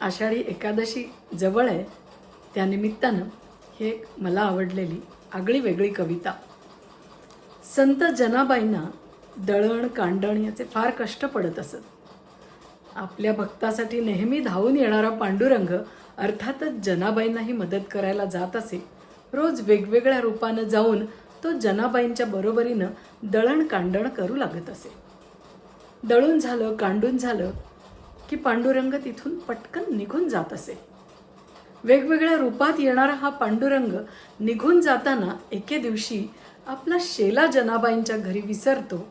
आषाढी एकादशी जवळ आहे त्यानिमित्तानं ही एक मला आवडलेली आगळी वेगळी कविता. संत जनाबाईंना दळण कांडण याचे फार कष्ट पडत असत. आपल्या भक्तासाठी नेहमी धावून येणारा पांडुरंग अर्थातच जनाबाईंनाही मदत करायला जात असे. रोज वेगवेगळ्या रूपानं जाऊन तो जनाबाईंच्या बरोबरीनं दळण कांडण करू लागत असे. दळून झालं कांडून झालं की पांडुरंग तिथून पटकन निघून जात असे. वेगवेगळ्या रूपात येणारा हा पांडुरंग निघून जाताना एके दिवशी आपला शेला जनाबाईंच्या घरी विसरतो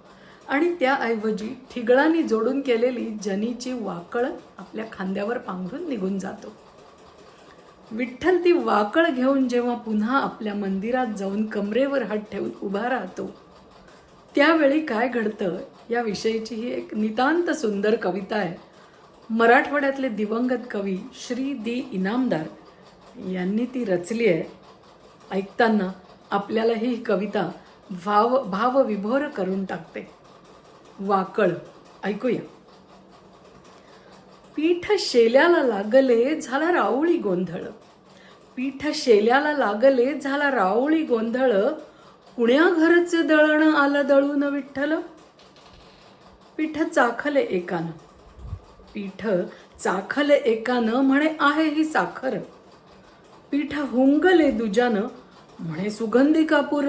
आणि त्याऐवजी ठिगळांनी जोडून केलेली जनीची वाकळ आपल्या खांद्यावर पांघरून निघून जातो. विठ्ठल ती वाकळ घेऊन जेव्हा पुन्हा आपल्या मंदिरात जाऊन कमरेवर हात ठेवून उभा राहतो त्यावेळी काय घडतं याविषयीची ही एक नितांत सुंदर कविता आहे. मराठवाड्यातले दिवंगत कवी श्री दी इनामदार यांनी ती रचली आहे. ऐकताना आपल्याला ही कविता भाव भावविभोर करून टाकते. वाकळ ऐकूया. पीठ शेल्याला लागले झाला राऊळी गोंधळ. पीठ शेल्याला लागले झाला राऊळी गोंधळ. कुण्या घरचे दळण आलं दळून विठ्ठल? पीठ चाखले एकानं. पीठ चाखले एकानं म्हणे आहे ही साखर. पीठ हुंगले दुजानं म्हणे सुगंधी कापूर.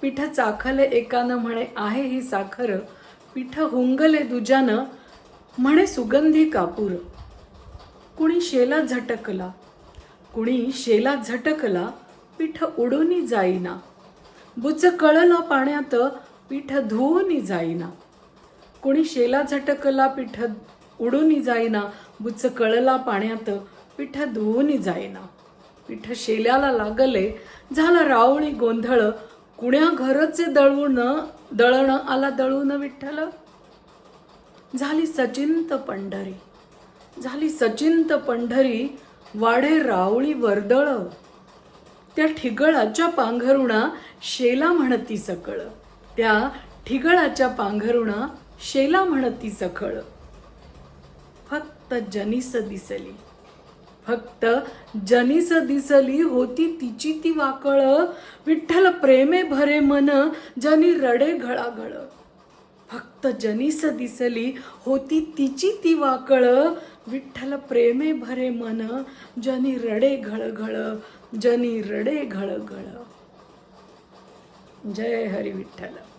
पीठ चाखले एकानं म्हणे आहे ही साखर. पीठ हुंगले दुजानं म्हणे सुगंधी कापूर. कुणी शेला झटकला कुणी शेला झटकला पीठ उडूनी जाईना. बुच कळला पाण्यात पीठ धुवूनी जाईना. कुणी शेला झटकला पीठ उडूनी जाईना. बुच कळला पाण्यात पिठ धुवून जाईना. पिठ शेल्याला लागले झाला रावळी गोंधळ. कुण्या घरचे दळून दळण आला दळून विठ्ठल? झाली सचिंत पंढरी. झाली सचिंत पंढरी वाढे रावळी वर्दळ. त्या ठिगळाच्या पांघरुणा शेला म्हणती सकळ. त्या ठिगळाच्या पांघरुणा शेला म्हणती सकळ. फक्त जनिस दिसली. फक्त जनिस दिसली होती तिची ती वाकळ. विठ्ठल प्रेमे भरे मन जनी रडे घळाघळ. फक्त जनिस दिसली होती तिची ती वाकळ. विठ्ठल प्रेमे भरे मन जनी रडे घळघळ जनी रडे घळघळ. जय हरी विठ्ठल.